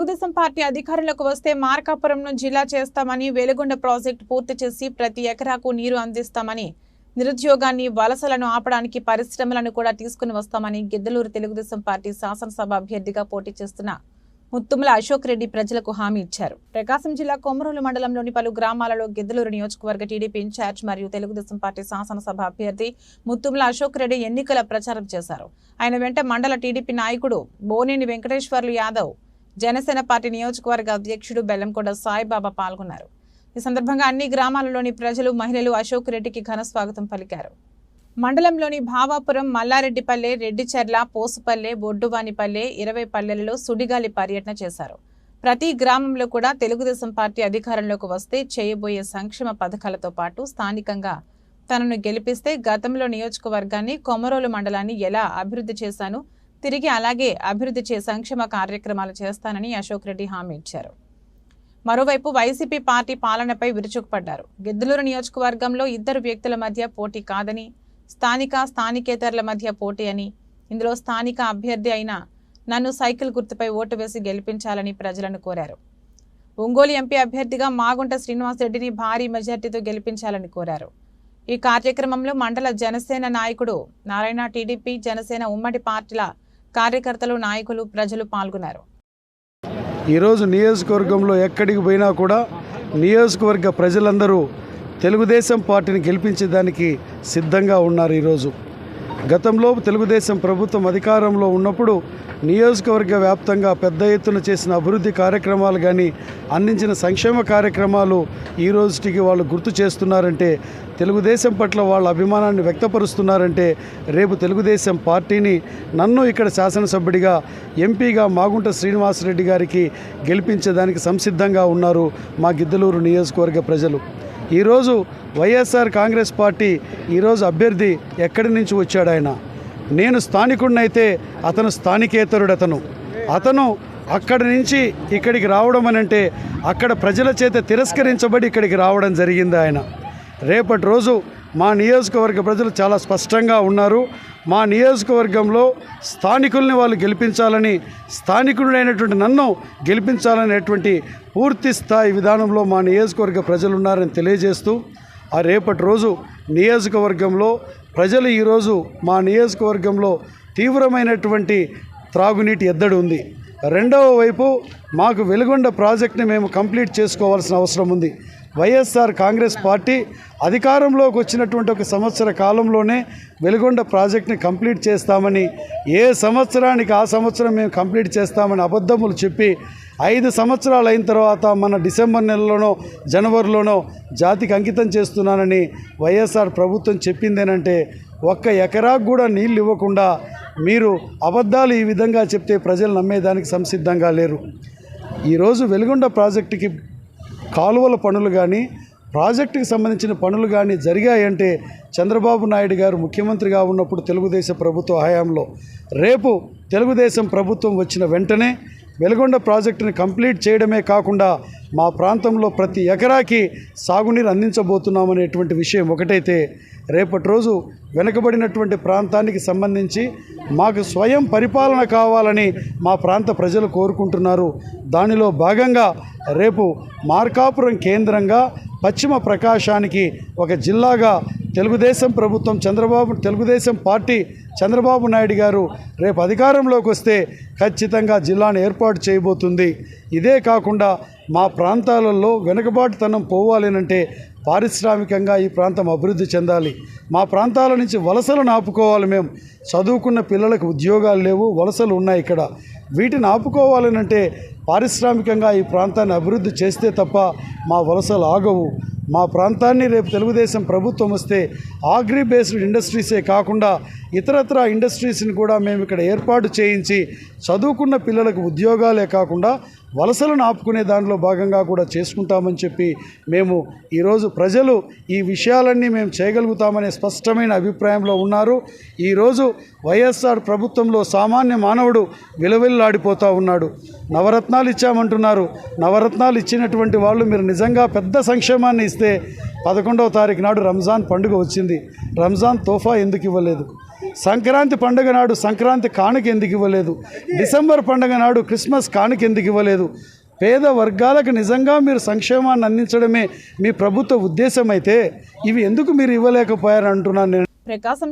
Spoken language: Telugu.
తెలుగుదేశం పార్టీ అధికారంలోకి వస్తే మార్కాపురంను జిల్లా చేస్తామని వెలుగొండ ప్రాజెక్టు పూర్తి చేసి ప్రతి ఎకరాకు నీరు అందిస్తామని నిరుద్యోగాన్ని వలసలను ఆపడానికి పరిశ్రమలను కూడా తీసుకుని వస్తామని గిద్దలూరు తెలుగుదేశం పార్టీ శాసనసభ అభ్యర్థిగా పోటీ చేస్తున్న ముత్తుముల అశోక్ రెడ్డి ప్రజలకు హామీ ఇచ్చారు. ప్రకాశం జిల్లా కొమరోలు మండలంలోని పలు గ్రామాలలో గిద్దలూరు నియోజకవర్గ టీడీపీ ఇన్ఛార్జ్ మరియు తెలుగుదేశం పార్టీ శాసనసభ అభ్యర్థి ముత్తుముల అశోక్ రెడ్డి ఎన్నికల ప్రచారం చేశారు. ఆయన వెంట మండల టీడీపీ నాయకుడు బోనేని వెంకటేశ్వర్లు యాదవ్ జనసేన పార్టీ నియోజకవర్గ అధ్యక్షుడు బెల్లంకొండ సాయిబాబా పాల్గొన్నారు. ఈ సందర్భంగా అన్ని గ్రామాలలోని ప్రజలు మహిళలు అశోక్ రెడ్డికి ఘన స్వాగతం పలికారు. మండలంలోని భావాపురం మల్లారెడ్డిపల్లె రెడ్డిచెర్ల పోసుపల్లె బొడ్డువానిపల్లె ఇరవై పల్లెలలో సుడిగాలి పర్యటన చేశారు. ప్రతి గ్రామంలో కూడా తెలుగుదేశం పార్టీ అధికారంలోకి వస్తే చేయబోయే సంక్షేమ పథకాలతో పాటు స్థానికంగా తనను గెలిపిస్తే గతంలో నియోజకవర్గాన్ని కొమరోలు మండలాన్ని ఎలా అభివృద్ధి చేశాను తిరిగి అలాగే అభివృద్ధి చే సంక్షేమ కార్యక్రమాలు చేస్తానని అశోక్ రెడ్డి హామీ ఇచ్చారు. మరోవైపు వైసీపీ పార్టీ పాలనపై విరుచుకుపడ్డారు. గిద్దలూరు నియోజకవర్గంలో ఇద్దరు వ్యక్తుల మధ్య పోటీ కాదని స్థానిక స్థానికేతరుల మధ్య పోటీ అని ఇందులో స్థానిక అభ్యర్థి అయిన నన్ను సైకిల్ గుర్తుపై ఓటు వేసి గెలిపించాలని ప్రజలను కోరారు. ఒంగోలు ఎంపీ అభ్యర్థిగా మాగుంట శ్రీనివాసరెడ్డిని భారీ మెజార్టీతో గెలిపించాలని కోరారు. ఈ కార్యక్రమంలో మండల జనసేన నాయకుడు నారాయణ టీడీపీ జనసేన ఉమ్మడి పార్టీల కార్యకర్తలు నాయకులు ప్రజలు పాల్గొన్నారు. ఈరోజు నియోజకవర్గంలో ఎక్కడికి పోయినా కూడా నియోజకవర్గ ప్రజలందరూ తెలుగుదేశం పార్టీని గెలిపించేదానికి సిద్ధంగా ఉన్నారు ఈరోజు గతంలో తెలుగుదేశం ప్రభుత్వం అధికారంలో ఉన్నప్పుడు నియోజకవర్గ వ్యాప్తంగా పెద్ద ఎత్తున చేసిన అభివృద్ధి కార్యక్రమాలు కానీ అందించిన సంక్షేమ కార్యక్రమాలు ఈ రోజుటికి వాళ్ళు గుర్తు చేస్తున్నారంటే తెలుగుదేశం పట్ల వాళ్ళ అభిమానాన్ని వ్యక్తపరుస్తున్నారంటే రేపు తెలుగుదేశం పార్టీని నన్ను ఇక్కడ శాసనసభ్యుడిగా ఎంపీగా మాగుంట శ్రీనివాసరెడ్డి గారికి గెలిపించేదానికి సంసిద్ధంగా ఉన్నారు మా గిద్దలూరు నియోజకవర్గ ప్రజలు. ఈరోజు వైఎస్ఆర్ కాంగ్రెస్ పార్టీ ఈరోజు అభ్యర్థి ఎక్కడి నుంచి వచ్చాడు ఆయన? నేను స్థానికుడినైతే అతను స్థానికేతరుడు అతను అతను అక్కడి నుంచి ఇక్కడికి రావడం అని అంటే అక్కడ ప్రజల చేత తిరస్కరించబడి ఇక్కడికి రావడం జరిగింది ఆయన. రేపటి రోజు మా నియోజకవర్గ ప్రజలు చాలా స్పష్టంగా ఉన్నారు. మా నియోజకవర్గంలో స్థానికుల్ని వాళ్ళు గెలిపించాలని స్థానికుడైనటువంటి నన్ను గెలిపించాలనేటువంటి పూర్తి స్థాయి విధానంలో మా నియోజకవర్గ ప్రజలు ఉన్నారని తెలియజేస్తూ ఆ రేపటి రోజు నియోజకవర్గంలో ప్రజలు ఈరోజు మా నియోజకవర్గంలో తీవ్రమైనటువంటి త్రాగునీటి ఎద్దడి ఉంది. రెండవ వైపు మాకు వెలుగొండ ప్రాజెక్ట్ని మేము కంప్లీట్ చేసుకోవాల్సిన అవసరం ఉంది. వైఎస్ఆర్ కాంగ్రెస్ పార్టీ అధికారంలోకి వచ్చినటువంటి ఒక సంవత్సర కాలంలోనే వెలుగొండ ప్రాజెక్ట్ని కంప్లీట్ చేస్తామని ఏ సంవత్సరానికి ఆ సంవత్సరం మేము కంప్లీట్ చేస్తామని అబద్ధములు చెప్పి ఐదు సంవత్సరాలు అయిన తర్వాత మన డిసెంబర్ నెలలోనో జనవరిలోనో జాతికి అంకితం చేస్తున్నానని వైఎస్ఆర్ ప్రభుత్వం చెప్పిందేనంటే ఒక్క ఎకరాకు కూడా నీళ్ళు ఇవ్వకుండా మీరు అబద్ధాలు ఈ విధంగా చెప్తే ప్రజలు నమ్మేదానికి సంసిద్ధంగా లేరు. ఈరోజు వెలుగొండ ప్రాజెక్టుకి కాలువల పనులు కానీ ప్రాజెక్టుకి సంబంధించిన పనులు కానీ జరిగాయంటే చంద్రబాబు నాయుడు గారు ముఖ్యమంత్రిగా ఉన్నప్పుడు తెలుగుదేశం ప్రభుత్వ హయాంలో. రేపు తెలుగుదేశం ప్రభుత్వం వచ్చిన వెంటనే వెలుగొండ ప్రాజెక్టుని కంప్లీట్ చేయడమే కాకుండా మా ప్రాంతంలో ప్రతి ఎకరాకి సాగునీరు అందించబోతున్నామనేటువంటి విషయం ఒకటైతే రేపటి రోజు వెనుకబడినటువంటి ప్రాంతానికి సంబంధించి మాకు స్వయం పరిపాలన కావాలని మా ప్రాంత ప్రజలు కోరుకుంటున్నారు. దానిలో భాగంగా రేపు మార్కాపురం కేంద్రంగా పశ్చిమ ప్రకాశానికి ఒక జిల్లాగా తెలుగుదేశం ప్రభుత్వం చంద్రబాబు తెలుగుదేశం పార్టీ చంద్రబాబు నాయుడు గారు రేపు అధికారంలోకి వస్తే ఖచ్చితంగా జిల్లాను ఏర్పాటు చేయబోతుంది. ఇదే కాకుండా మా ప్రాంతాలలో వెనుకబాటుతనం పోవాలనంటే పారిశ్రామికంగా ఈ ప్రాంతం అభివృద్ధి చెందాలి. మా ప్రాంతాల నుంచి వలసలను ఆపుకోవాలి మేము చదువుకున్న పిల్లలకు ఉద్యోగాలు లేవు వలసలు ఉన్నాయి ఇక్కడ. వీటిని ఆపుకోవాలనంటే పారిశ్రామికంగా ఈ ప్రాంతాన్ని అభివృద్ధి చేస్తే తప్ప మా వలసలు ఆగవు. మా ప్రాంతాన్ని రేపు తెలుగుదేశం ప్రభుత్వం వస్తే ఆగ్రి బేస్డ్ ఇండస్ట్రీసే కాకుండా ఇతరత్ర ఇండస్ట్రీస్ని కూడా మేము ఇక్కడ ఏర్పాటు చేయించి చదువుకున్న పిల్లలకు ఉద్యోగాలే కాకుండా వలసలను ఆపుకునే దానిలో భాగంగా కూడా చేసుకుంటామని చెప్పి మేము ఈరోజు ప్రజలు ఈ విషయాలన్నీ మేము చేయగలుగుతామనే స్పష్టమైన అభిప్రాయంలో ఉన్నారు. ఈరోజు వైఎస్ఆర్ ప్రభుత్వంలో సామాన్య మానవుడు విలవిల్లాడిపోతూ ఉన్నాడు. నవరత్నాలు ఇచ్చామంటున్నారు. నవరత్నాలు ఇచ్చినటువంటి వాళ్ళు మీరు నిజంగా పెద్ద సంక్షేమాన్ని ఇస్తే పదకొండవ తారీఖు నాడు రంజాన్ పండుగ వచ్చింది. రంజాన్ తోఫా ఎందుకు ఇవ్వలేదు? సంక్రాంతి పండుగ నాడు సంక్రాంతి కానుక ఎందుకు ఇవ్వలేదు? డిసెంబర్ పండుగ నాడు క్రిస్మస్ కానుక ఎందుకు ఇవ్వలేదు? పేద వర్గాలకు నిజంగా మీరు సంక్షేమాన్ని అందించడమే మీ ప్రభుత్వ ఉద్దేశం అయితే ఇవి ఎందుకు మీరు ఇవ్వలేకపోయారు అంటున్నాను నేను. ప్రకాశం